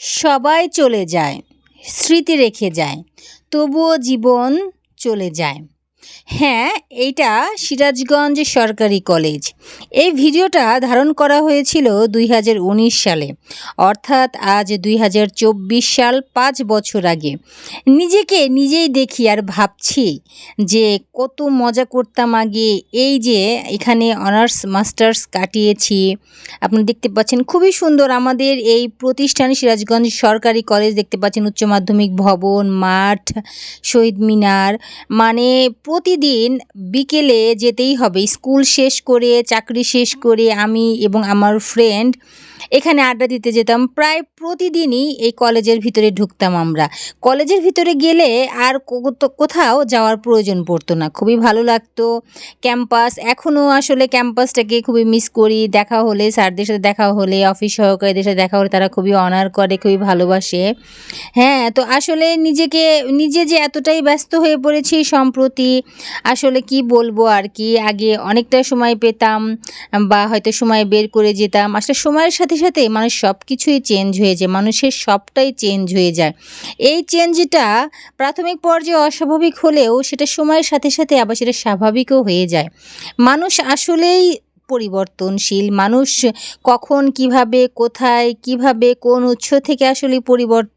সবাই চলে যায় স্মৃতি রেখে যায় তবুও জীবন চলে যায়। হ্যাঁ এইটা সিরাজগঞ্জ সরকারি কলেজ। এই ভিডিওটা ধারণ করা হয়েছিল দুই হাজার উনিশ সালে। অর্থাৎ আজ দুই হাজার চব্বিশ সাল পাঁচ বছর আগে। নিজেকে নিজেই দেখি আর ভাবছি যে কত মজা করতাম আগে। এই যে এখানে অনার্স, মাস্টার্স কাটিয়েছি। আপনারা দেখতে পাচ্ছেন খুবই সুন্দর আমাদের এই প্রতিষ্ঠান সিরাজগঞ্জ সরকারি কলেজ। দেখতে পাচ্ছেন উচ্চ মাধ্যমিক ভবন, মাঠ, শহীদ মিনার। মানে প্রতিদিন বিকেলে যেতেই হবে। স্কুল শেষ করে, চাকরি শেষ করে আমি এবং আমার ফ্রেন্ড এখানে আড্ডা দিতে যেতাম। প্রায় প্রতিদিনই এই কলেজের ভিতরে ঢুকতাম আমরা। কলেজের ভিতরে গেলে আর কোথাও যাওয়ার প্রয়োজন পড়তো না। খুবই ভালো লাগতো। ক্যাম্পাস এখনও আসলে ক্যাম্পাসটাকে খুবই মিস করি। দেখা হলে স্যারদের সাথে দেখা হলে অফিস সহকারীদের সাথে দেখা হলে তারা খুবই অনার করে, খুবই ভালোবাসে। হ্যাঁ তো আসলে নিজেকে, নিজে যে এতটাই ব্যস্ত হয়ে পড়েছি সম্প্রতি আসলে কি বলব আর কি? আগে অনেকটা সময় পেতাম বা হয়তো সময় বের করে যেতাম। আসলে সময়ের সাথে সাথে মানুষ সব কিছুই চেঞ্জ হয়ে যায়, মানুষের সবটাই চেঞ্জ হয়ে যায়। এই চেঞ্জটা প্রাথমিক পর্যায়ে অস্বাভাবিক হলেও সেটা সময়ের সাথে সাথে আবার সেটা স্বাভাবিকও হয়ে যায়। মানুষ আসলেই পরিবর্তনশীল। মানুষ কখন কীভাবে, কোথায়, কীভাবে, কোন উৎস থেকে আসলে পরিবর্তন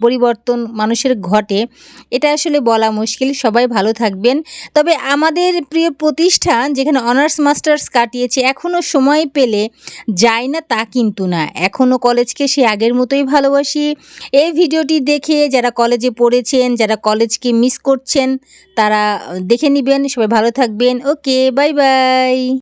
পরিবর্তন মানুষের ঘটে, এটা আসলে বলা মুশকিল, সবাই ভালো থাকবেন। তবে আমাদের প্রিয় প্রতিষ্ঠান যেখানে অনার্স, মাস্টার্স কাটিয়েছে এখনও সময় পেলে যায় না তা কিন্তু না। এখনও কলেজকে সে আগের মতোই ভালোবাসি। এই ভিডিওটি দেখে যারা কলেজে পড়েছেন, যারা কলেজকে মিস করছেন, তারা দেখে নেবেন, সবাই ভালো থাকবেন। Okay, bye bye.